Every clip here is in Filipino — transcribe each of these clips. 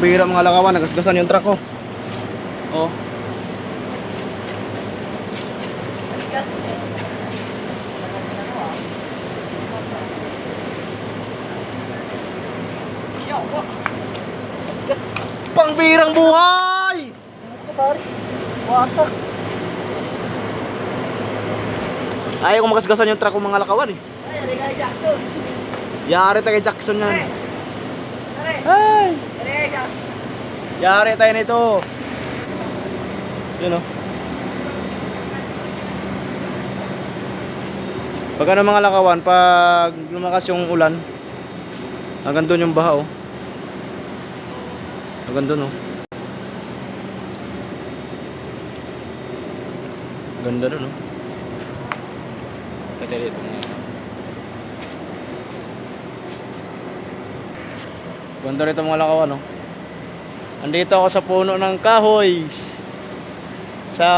Bang bihira mga lakawan, nagasgasan yung truck ko. Oh. Pang bihirang buhay! Wasak. Ayaw ko magasgasan yung truck ko mga lakawan eh. Yari tayo kay Jackson yan. Ay! Yari tayo nito. Yun oh. Pag ano mga lakawan, pag lumakas yung ulan, hanggang doon yung baha oh. Hanggang doon oh. Ganda doon oh. Kaya dito mga Ganda rito mga lakawan oh. Andito ako sa puno ng kahoy. Sa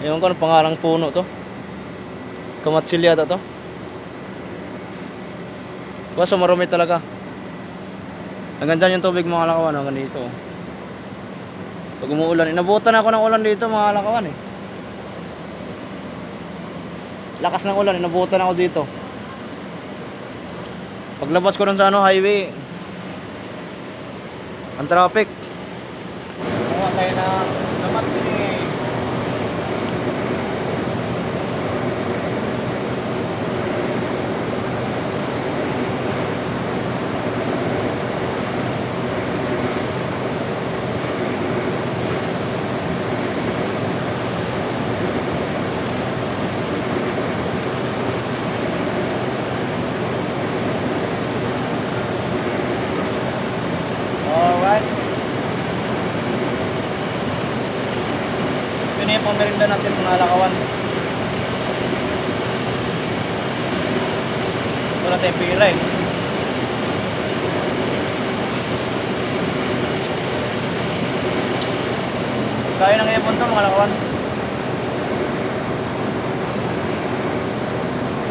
Ewan ko ano pangalang puno to. Kamatsil yata to. Kaso marumi talaga. Hanggang dyan yung tubig mga lakawan hanggang dito. oh. Pag umuulan, inabutan ako ng ulan dito mga lakawan eh. Lakas ng ulan, inabutan ako dito. Paglabas ko dun sa ano, highway. Ang traffic. Kuha tayo na naman sige. Alright. Ito na yung pamerinda natin mga alakawan. Ito na tayo pila eh. Kaya ng ipon to mga alakawan.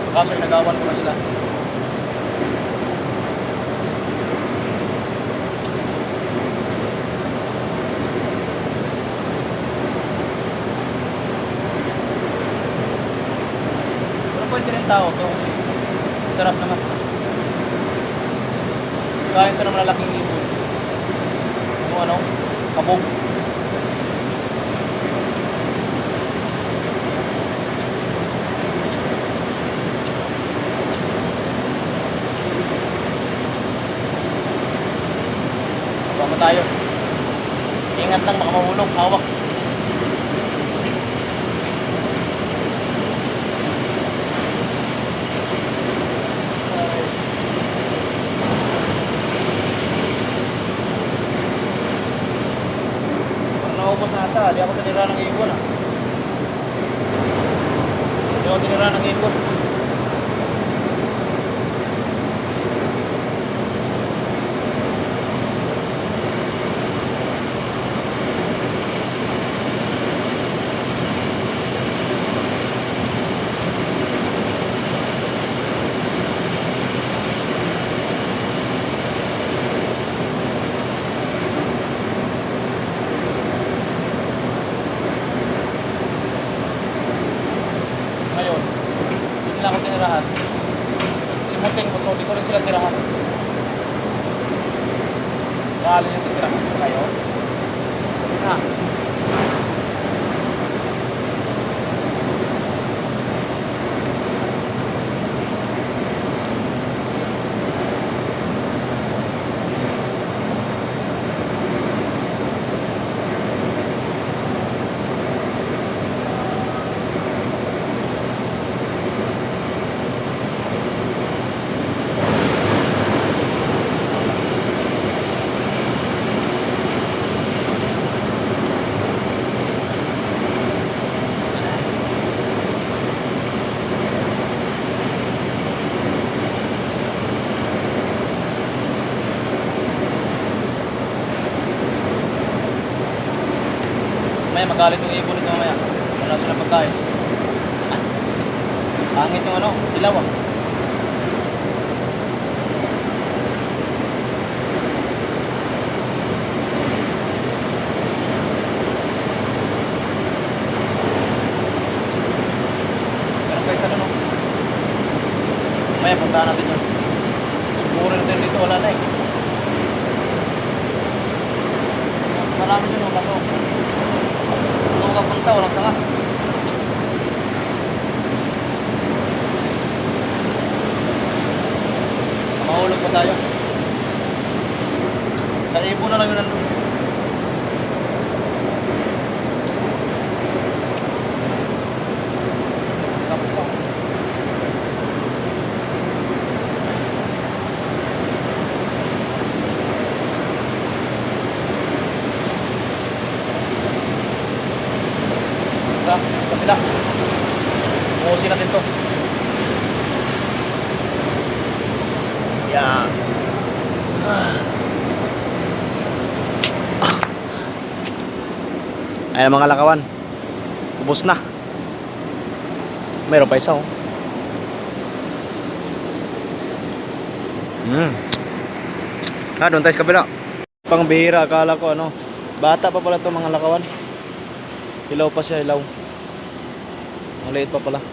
Kaso inagawan ko na sila. Tao to. Sarap naman. Kain to ng malalaking ibon. Yung ano, kabog. Tama tayo. Ingat lang baka mahulog, hawak. Parang naubos na ata, di ako tinira ng ibon ah. Di ako tinira ng ibon. Ngayon, hindi nila ako tinirahan. Simutin ko to, di ko rin sila tirahan. Dahil yung titirahan ko kayo. Na. Mamaya magalit yung ibon nito mamaya. Wala sila pagkain. Ah. Yung ano, dilaw ah. Punta natin yun. Siguro natin dito, wala na eh. Marami dun, oh, bato. Ano ka punta, walang sanga. Mahulog pa tayo. Sa ibo na lang yun nandun. Tapos pa. Sa kabila. Bukusin natin to. Yeah. Ayan mga lakawan. Ubus na. Meron pa isa oh. Hmm. Ah, doon tayo sa kabila. Pang bihira, akala ko ano. Bata pa pala to mga lakawan. Ilaw pa siya, ilaw. Maliit pa pala.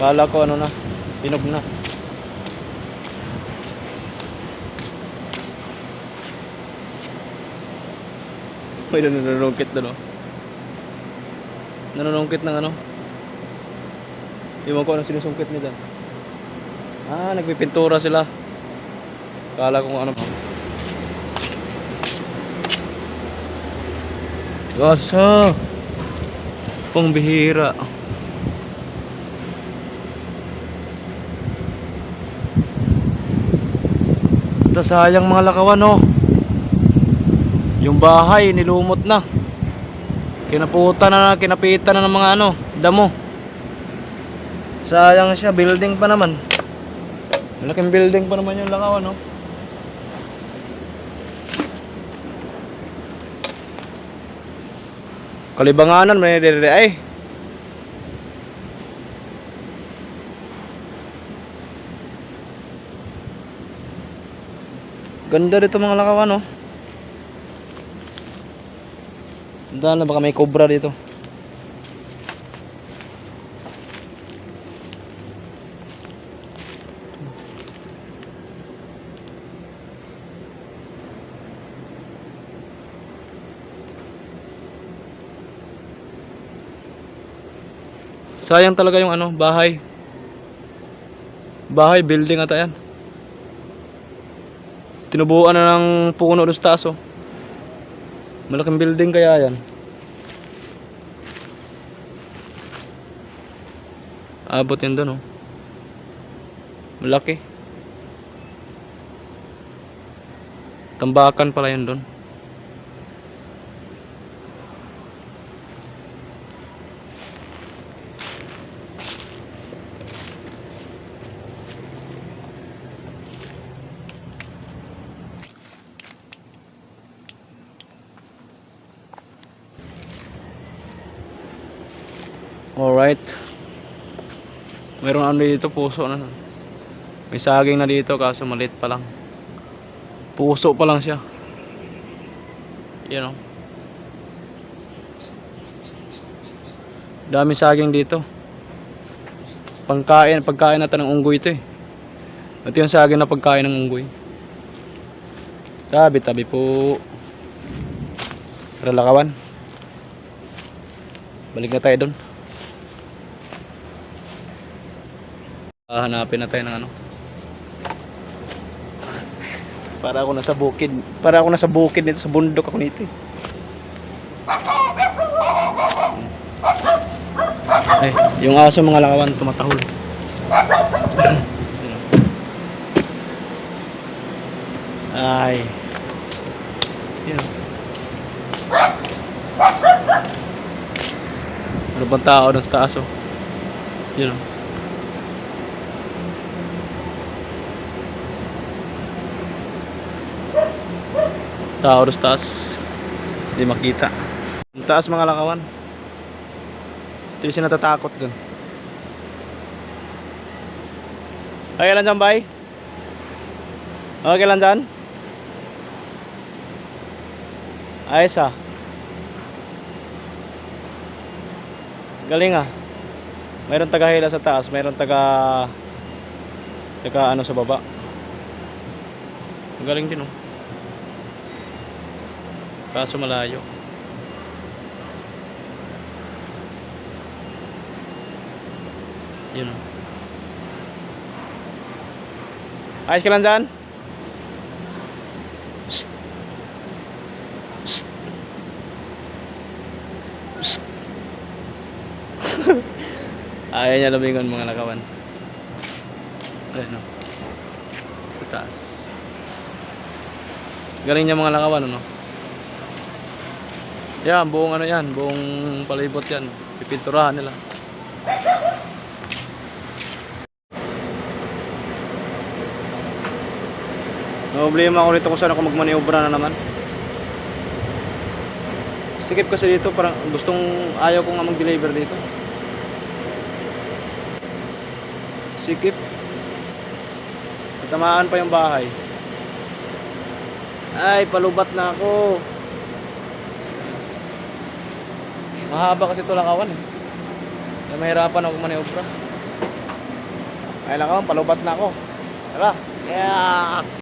Kala ko ano na, pinog na. May nanunungkit doon oh. Nanunungkit ng ano. Iwan ko anong sinusungkit nila. Ah, nagpipintura sila. Kala ko kung ano. Gasa. Pangbihira. Ito sayang mga lakawan oh. Yung bahay nilumot na. Kinaputa na, kinapitan na ng mga ano, damo. Sayang siya, building pa naman. Malaking building pa naman yung lakawan oh. Kalibanganan may dire ay. Ganda dito mga lakawan oh. Ganda na baka may cobra dito. Sayang talaga yung ano, bahay. Bahay, building ata yan. Tinubuan na ng puno doon sa taas oh. Malaking building kaya yan. Abot yan doon oh. Malaki. Tambakan pala yan doon. Alright. Meron ano dito, puso na. May saging na dito kaso maliit pa lang. Puso pa lang siya. Yan o. Daming saging dito. Pangkain, pagkain natin ng unggoy ito eh. Ito yung saging na pagkain ng unggoy. Tabi, tabi po. Tara lakawan. Balik na tayo doon. Ah, hanapin na tayo ng ano. Para ako nasa bukid. Para ako nasa bukid nito sa bundok ako nito. eh. Ay, yung aso mga lakawan tumatahol. Ay. Yan. Ano bang tao sa taas oh? Yun oh. Sa taas. Hindi makita. Ang taas mga lakawan. Ito yung sinatatakot dun. Okay lang dyan, bay? Okay lang dyan? Ayos ah. Galing ah. Mayroon taga hila sa taas, mayroon taga taga ano sa baba. Galing din oh. Kaso malayo. Yun. Ayos ka lang dyan? Psst. Psst. Ayaw niya lumingon mga nakawan. Ayan o. Sa taas. Galing niya mga nakawan ano. Yan, buong ano yan, buong palibot yan. Pipinturahan nila. Problema ako dito kung saan ako magmaniobra na naman. Sikip kasi dito, parang gustong ayaw ko nga mag-deliver dito. Sikip. Tamaan pa yung bahay. Ay, palubat na ako. Mahaba kasi ito lakawan eh. Kaya mahirapan ako maniobra. Ay lakawan, palubat na ako. Tara. Yeah.